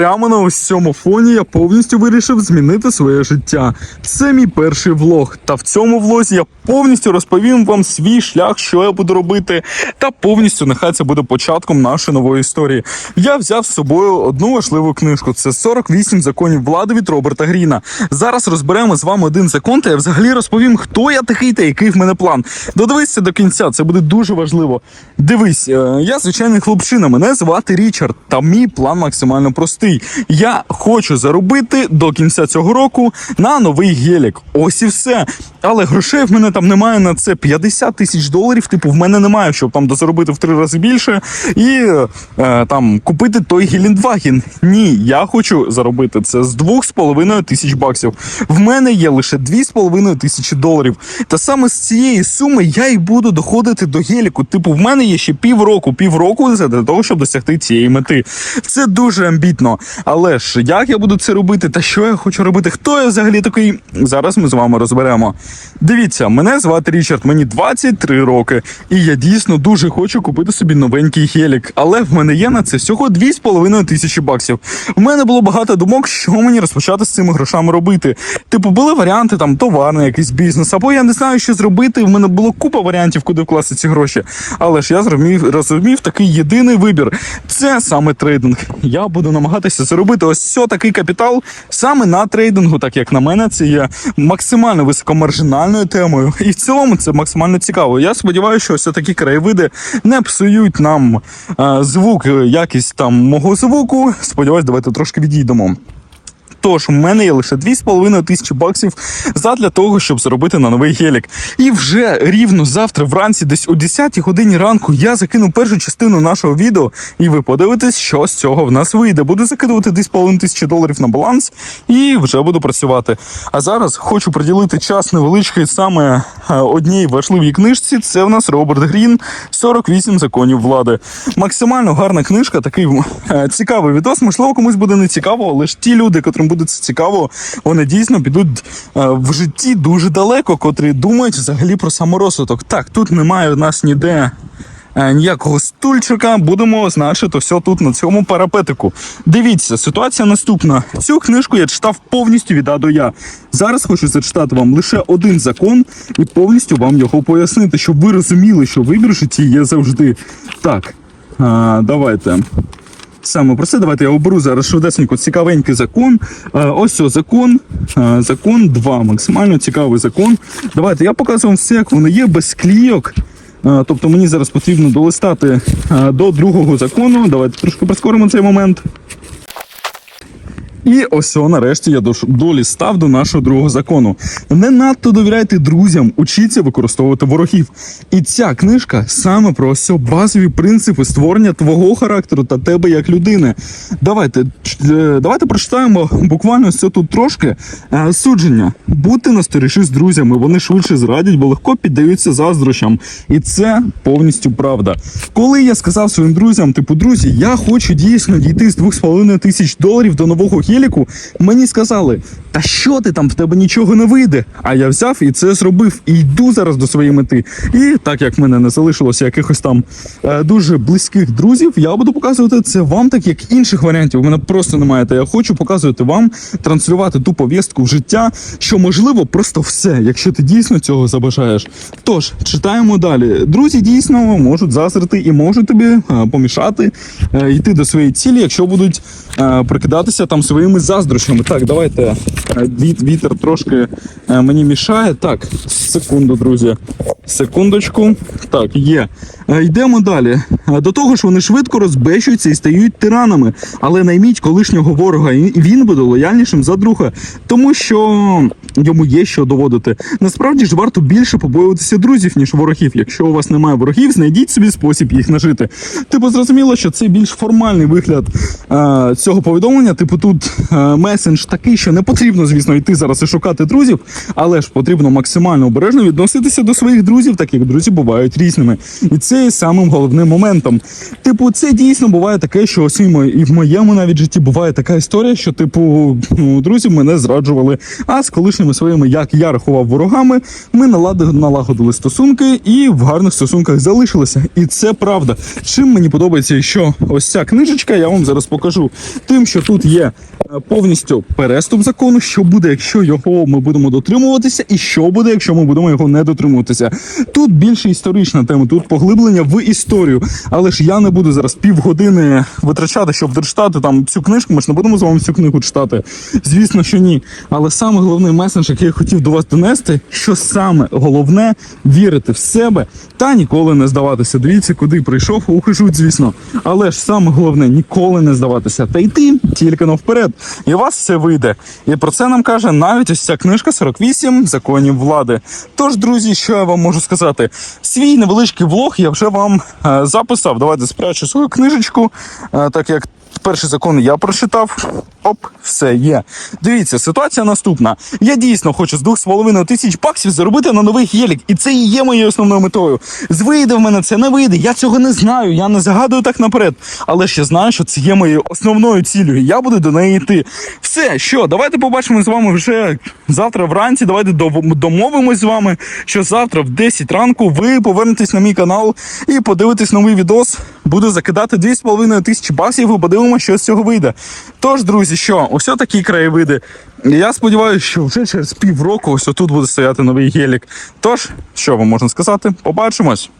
прямо на ось цьому фоні я повністю вирішив змінити своє життя. Це мій перший влог. Та в цьому влозі я повністю розповім вам свій шлях, що я буду робити, та повністю нехай це буде початком нашої нової історії. Я взяв з собою одну важливу книжку. Це 48 законів влади від Роберта Гріна. Зараз розберемо з вами один закон, та я взагалі розповім, хто я такий та який в мене план. Додивися до кінця, це буде дуже важливо. Дивись, е, я звичайний хлопчина, мене звати Річард, та мій план максимально простий. Я хочу заробити до кінця цього року на новий гелік. Ось і все. Але грошей в мене там немає на це 50 тисяч доларів. Типу, в мене немає, щоб там дозаробити в три рази більше і е, там купити той Гелендваген. Ні, я хочу заробити це з 2,5 тисяч баксів. В мене є лише 2,5 тисячі доларів. Та саме з цієї суми я і буду доходити до геліку. Типу, в мене є ще півроку, півроку для того, щоб досягти цієї мети. Це дуже амбітно. Але ж як я буду це робити, та що я хочу робити? Хто я взагалі такий? Зараз ми з вами розберемо. Дивіться, мене звати Річард, мені 23 роки, і я дійсно дуже хочу купити собі новенький гелік. Але в мене є на це всього 2,5 тисячі баксів. У мене було багато думок, що мені розпочати з цими грошами робити. Типу, були варіанти там товарний якийсь бізнес, або я не знаю, що зробити. В мене було купа варіантів, куди вкласти ці гроші. Але ж я зрозумів, розумів такий єдиний вибір. Це саме трейдинг. Я буду намагатися заробити ось все такий капітал саме на трейдингу, так як на мене це є максимально високомаржинальною темою. І в цілому це максимально цікаво. Я сподіваюся, що все такі краєвиди не псують нам е, звук, е, якість там мого звуку. Сподіваюсь, давайте трошки відійдемо. Тож, у мене є лише 2,5 тисячі баксів задля того, щоб заробити на новий гелік. І вже рівно завтра вранці, десь о 10 годині ранку, я закину першу частину нашого відео, і ви подивитесь, що з цього в нас вийде. Буду закидувати 2,5 тисячі доларів на баланс і вже буду працювати. А зараз хочу приділити час невеличкий саме е, одній важливій книжці. Це в нас Роберт Грін, 48 законів влади. Максимально гарна книжка, такий е, цікавий відос. Можливо, комусь буде не цікаво, але ж ті люди, котрим буде це цікаво, вони дійсно підуть е, в житті дуже далеко, котрі думають взагалі про саморозвиток. Так, тут немає у нас ніде. е, Ніякого стульчика, будемо значити все тут на цьому парапетику. Дивіться, ситуація наступна. Цю книжку я читав повністю від А до Я. Зараз хочу зачитати вам лише один закон і повністю вам його пояснити, щоб ви розуміли, що вибір в житті є завжди. Так, а, давайте. Саме про це давайте я оберу зараз швидесенько цікавенький закон. Е, ось о, закон. Е, закон 2. Максимально цікавий закон. Давайте я показую вам все, як воно є, без клійок. Е, Тобто мені зараз потрібно долистати до другого закону. Давайте трошки прискоримо цей момент. І ось нарешті я долістав до нашого другого закону. Не надто довіряйте друзям, учіться використовувати ворогів. І ця книжка саме про ось базові принципи створення твого характеру та тебе як людини. Давайте, е, давайте прочитаємо буквально ось тут трошки Е, судження. Будьте насторожі з друзями, вони швидше зрадять, бо легко піддаються заздрощам. І це повністю правда. Коли я сказав своїм друзям, типу, друзі, я хочу дійсно дійти з 2,5 тисяч доларів до нового геліку, мені сказали, та що ти там, в тебе нічого не вийде. А я взяв і це зробив, і йду зараз до своєї мети. І так як в мене не залишилося якихось там е, дуже близьких друзів, я буду показувати це вам, так як інших варіантів. У мене просто немає. Та я хочу показувати вам, транслювати ту повістку в життя, що можливо просто все, якщо ти дійсно цього забажаєш. Тож читаємо далі. Друзі дійсно можуть зазрити і можуть тобі е, помішати е, йти до своєї цілі, якщо будуть е, прикидатися там своїми заздрощами. Так, давайте вітер трошки е, мені мішає. Так, секунду, друзі. Секундочку. Так, є. Е, Йдемо далі. Е, До того ж, вони швидко розбещуються і стають тиранами. Але найміть колишнього ворога, і він буде лояльнішим за друга, тому що йому є що доводити. Насправді ж варто більше побоюватися друзів, ніж ворогів. Якщо у вас немає ворогів, знайдіть собі спосіб їх нажити. Типу, зрозуміло, що це більш формальний вигляд е, цього повідомлення. Типу, тут е, месендж такий, що не потрібно потрібно, звісно, йти зараз і шукати друзів, але ж потрібно максимально обережно відноситися до своїх друзів, так як друзі бувають різними. І це є самим головним моментом. Типу, це дійсно буває таке, що ось і в моєму навіть житті буває така історія, що, типу, ну, друзі мене зраджували. А з колишніми своїми, як я рахував ворогами, ми налагодили стосунки і в гарних стосунках залишилися. І це правда. Чим мені подобається, що ось ця книжечка, я вам зараз покажу. Тим, що тут є е, повністю переступ закону, що буде, якщо його ми будемо дотримуватися, і що буде, якщо ми будемо його не дотримуватися. Тут більше історична тема, тут поглиблення в історію. Але ж я не буду зараз півгодини витрачати, щоб дочитати там цю книжку. Ми ж не будемо з вами цю книгу читати. Звісно, що ні. Але саме головний меседж, який я хотів до вас донести, що саме головне вірити в себе та ніколи не здаватися. Дивіться, куди прийшов, ухижуть, звісно. Але ж саме головне ніколи не здаватися та йти тільки но вперед. І у вас все вийде. І про це нам каже навіть ось ця книжка 48 законів влади. Тож, друзі, що я вам можу сказати? Свій невеличкий влог я вже вам е, записав. Давайте спрячу свою книжечку, е, так як перший закон я прочитав. Оп, все є. Дивіться, ситуація наступна. Я дійсно хочу з 2,5 тисяч баксів заробити на новий гелік, і це і є моєю основною метою. З вийде в мене це не вийде. Я цього не знаю. Я не загадую так наперед. Але я знаю, що це є моєю основною цілею. Я буду до неї йти. Все, що, давайте побачимо з вами вже завтра вранці. Давайте домовимось з вами, що завтра в 10 ранку ви повернетесь на мій канал і подивитесь новий відос. Буду закидати 2,5 тисячі баксів і подивимося, що з цього вийде. Тож, друзі, що, ось такі краєвиди. Я сподіваюся, що вже через півроку ось тут буде стояти новий гелік. Тож, що вам можна сказати? Побачимось.